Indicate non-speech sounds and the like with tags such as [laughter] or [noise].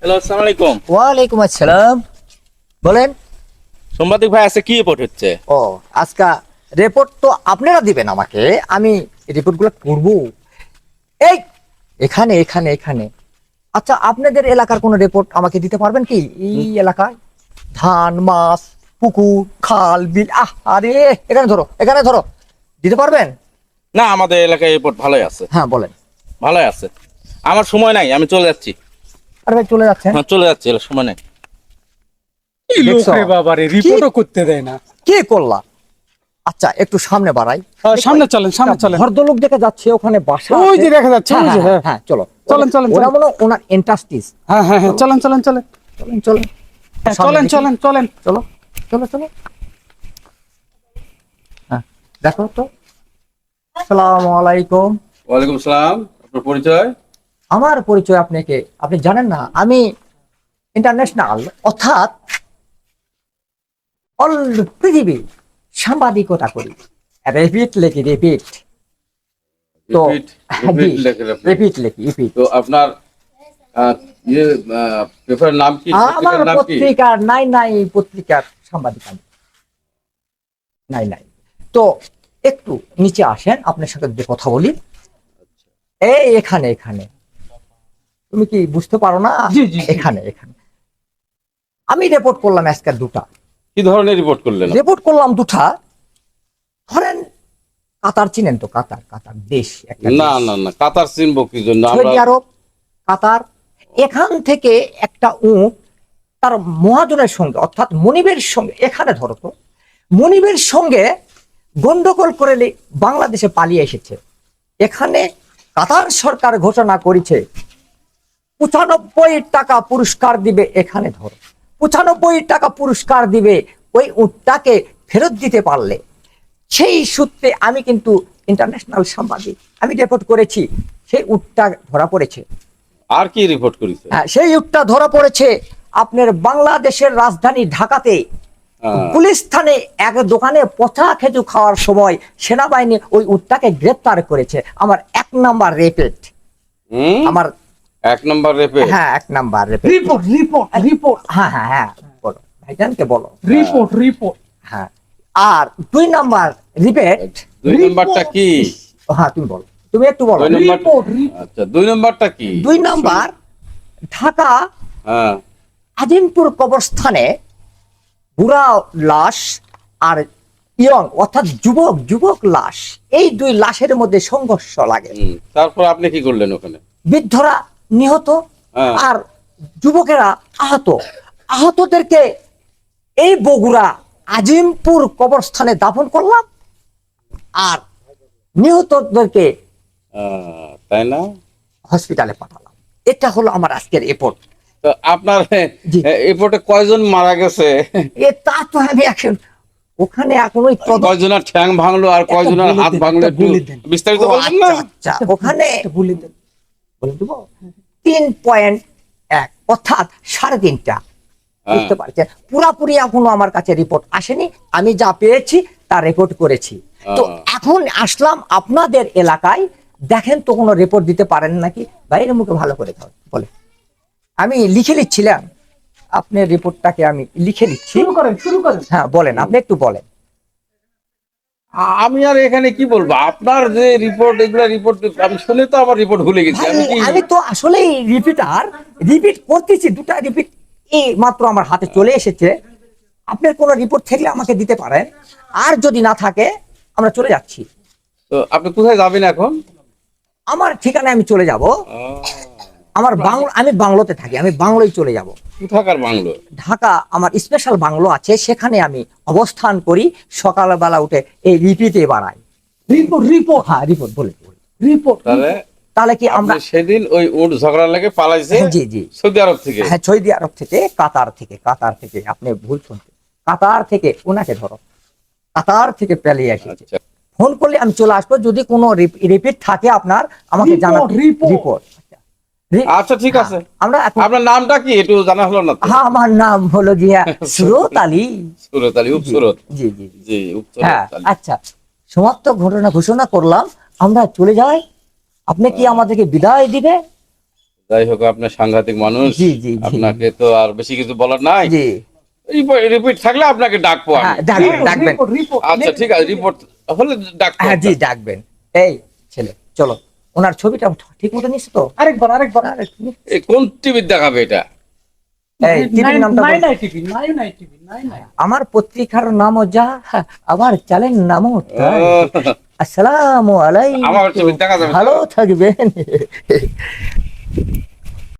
Hello আসসালামু আলাইকুম ওয়ালাইকুম আসসালাম। বলেন। সাংবাদিক ভাই আছে কি রিপোর্ট হচ্ছে? ও আজকা রিপোর্ট তো আপনারা দিবেন আমাকে। আমি রিপোর্টগুলো করব এই এখানে এখানে এখানে। আচ্ছা আপনাদের এলাকার কোনো রিপোর্ট আমাকে দিতে পারবেন কি? এই এলাকায় ধান মাছ পুকুর খাল বিল আহ আরে এখানে ধরো এখানে ধরো। দিতে পারবেন? না আমাদের এলাকায় রিপোর্ট ভালোই আছে। হ্যাঁ বলেন। ভালোই আছে। আমার সময় নাই আমি চলে যাচ্ছি। আরে ভাই চলে যাচ্ছেন হ্যাঁ চলে যাচ্ছি সময় নাই। কি লোক দেখছ? রে রিপোর্টও করতে দেয় না। কি করলা? আচ্ছা একটু সামনে বাড়াই। সামনে চলেন সামনে চলেন। ভদ্রলোক দেখে যাচ্ছে ওখানে বাসা ওই যে দেখা যাচ্ছে, হ্যাঁ, ওই যে, হ্যাঁ, হ্যাঁ। হ্যাঁ চলো। চলেন, চলেন, ওরা হয় ওনার ইন্টাস্টিস হ্যাঁ হ্যাঁ হ্যাঁ চলেন চলেন চলেন। চলেন চলেন। চলেন চলেন চলেন। চলো চলো চলো। হ্যাঁ দেখো তো। আসসালামু আলাইকুম। ওয়ালাইকুম সালাম আপনার পরিচয়? আমার পরিচয় আপনাকে আপনি জানেন না আমি ইন্টারন্যাশনাল অর্থাৎ অল পৃথিবী সাংবাদিকতা করি। রেপিট লেখি রেপিট তো Repeat, repeat লেখেন আপনি। রেপিট লেখি রিপিট তো আপনার আহ, ইয়ে নাম কি? আমার পত্রিকার নাই নাই পত্রিকার সাংবাদিক আমি। নাই নাই। তো একটু নিচে আসেন আপনার সাথে কথা বলি। এই এখানে এখানে। তুমি কি বুঝতে পারো না। এখানে এখানে। আমি রিপোর্ট করলাম আজকে দুটা। কি ধরনের রিপোর্ট করলেন? রিপোর্ট করলাম দুটা। ধরেন কাতার চিনেন তো কাতার কাতার দেশ একটা না না না কাতার চিনবো কি জন্য? সৌদি আরব কাতার এখান থেকে একটা উট তার মহাজনের সঙ্গে অর্থাৎ মনিবের সঙ্গে এখানে ধরো তো মনিবের সঙ্গে গন্ডগোল করে বাংলাদেশে পালিয়ে এসেছে। এখানে কাতার সরকার ঘোষণা করেছে পঁচানব্বই টাকা পুরস্কার দিবে এখানে ধরো। পঁচানব্বই টাকা পুরস্কার দিবে ওই উটটাকে ফেরত দিতে পারলে। সেই সূত্রে আমি কিন্তু ইন্টারন্যাশনাল সাংবাদিক আমি রিপোর্ট করেছি সেই উটটা ধরা পড়েছে। আর কি রিপোর্ট করেছে? হ্যাঁ সেই উটটা ধরা পড়েছে আপনার বাংলাদেশের রাজধানী ঢাকাতে। হ্যাঁ। পুলিশ স্থানে এক দোকানে পচা খেজু খাওয়ার সময় সেনাবাহিনী ওই উটটাকে গ্রেপ্তার করেছে। আমার এক নাম্বার রেপেট। আমার এক নম্বর রেপে? হ্যাঁ এক number repeat report report report হ্যাঁ হ্যাঁ হ্যাঁ বলো। ভাইজানকে বলো। রিপোর্ট রিপোর্ট হ্যাঁ। আর দুই নাম্বার রিপেট দুই নম্বরটা কি? হ্যাঁ তুমি বলো। তুমি একটু বলো। রিপোর্ট আচ্ছা দুই নম্বরটা কি? দুই নাম্বার ঢাকা হ্যাঁ। আজিমপুর কবরস্থানে বুড়া লাশ আর ইয়ং অর্থাৎ যুবক যুবক লাশ। এই দুই লাশের মধ্যে সংঘর্ষ লাগে। তারপর আপনি কি করলেন ওখানে? বৃদ্ধরা নিহত হ্যাঁ। আর যুবকেরা আহত। আহতদেরকে এই বগুড়া আজিমপুর কবরস্থানে দাফন করলাম আর নিহতদেরকে তাই না? হসপিটালে পাঠালাম। এটা হলো আমার আজকের এপোর্ট তো আপনার। এরপরে কয়জন মারা গেছে? এ তা তো আমি এখন ওখানে এখন ওই কয়জনের ঠ্যাং ভাঙলো আর কয়জনের হাত ভাঙলো। বিস্তারিত বলবেন না। আচ্ছা, আচ্ছা ওখানে বলে দেন। বলে দেবো। তিন পয়েন্ট এক অর্থাৎ সাড়ে তিনটা। হ্যাঁ। বুঝতে পারছেন? পুরাপুরি এখনও আমার কাছে রিপোর্ট আসেনি। আমি যা পেয়েছি তা রেকর্ড করেছি। তো হ্যাঁ। এখন আসলাম আপনাদের এলাকায়। দেখেন তো কোনো রিপোর্ট দিতে পারেন নাকি? বাইরের মুখে ভালো করে বলে আমি লিখে নিচ্ছিলাম। আপনার রিপোর্টটাকে আমি লিখে নিচ্ছি। শুরু করেন শুরু করেন। হ্যাঁ বলেন আপনি একটু বলেন। আমি আর এখানে কি বলব? আপনার যে রিপোর্ট এগুলা রিপোর্ট আমি শুনে তো আমার রিপোর্ট ভুলে গেছি। আমি তো আসলেই রিপিটার রিপিট করতেছি দুটা রিপিট এই মাত্র আমার হাতে চলে এসেছে। আপনার কোনো রিপোর্ট থাকলে আমাকে দিতে পারেন। আর যদি না থাকে আমরা চলে যাচ্ছি। তো আপনি কোথায় যাবেন এখন? আমার ঠিকানায় আমি চলে যাব। আমার বাংলো আমি বাংলোতে থাকি আমি বাংলোয় চলে যাব। কোথাকার বাংলো? ঢাকা আমার স্পেশাল বাংলো আছে সেখানে আমি অবস্থান করি সকালবেলা উঠে এই রিপিটে বাড়াই রিপোর্ট রিপোর্ট হ্যাঁ রিপোর্ট বলে বলে। রিপোর্ট তাহলে তাহলে কি আমরা সেদিন ওই উট ঝগড়া লেগে পালাইছে জি জি। সৌদি আরব থেকে? হ্যাঁ সৌদি আরব থেকে কাতার থেকে কাতার থেকে আপনি ভুল শুনতে কাতার থেকে ওনাকে ধরো কাতার থেকে পালিয়ে এসেছে। আচ্ছা। ফোন করলে আমি চলে আসব যদি কোনো রিপিট থাকে আপনার আমাকে report. রিপোর্ট আচ্ছা ঠিক হ্যাঁ, আছে। আমরা আপনার নামটা কি? একটু জানা হলো না হ্যাঁ আমার নাম হলো গিয়া [laughs] সুরত। আলী। সুরত আলী উপসুরত জি জি জি। হ্যাঁ, আচ্ছা। সমাপ্ত ঘটনা ঘোষণা করলাম। আমরা চলে যাই। আপনি কি হ্যাঁ। আমাদেরকে বিদায় দিবে? যাই হোক আপনার সাংঘাতিক মানুষ। আপনাকে তো আর বেশি কিছু বলার নাই। রিপোর্ট থাকলে আপনাকে ডাকবো ডাকবেন আচ্ছা ঠিক আছে রিপোর্ট হলে ডাকবেন হ্যাঁ জি ডাকবেন। এই ছেলে চলো। ওনার ছবিটা ঠিক মতো নিচ্ছে তো? আরেকবার আরেকবার কোন টিভি দেখাবে এটা? আমার পত্রিকার নামও যা আবার চ্যানেল নামও [laughs] আসসালামু আলাইকুম। ভালো থাকবেন।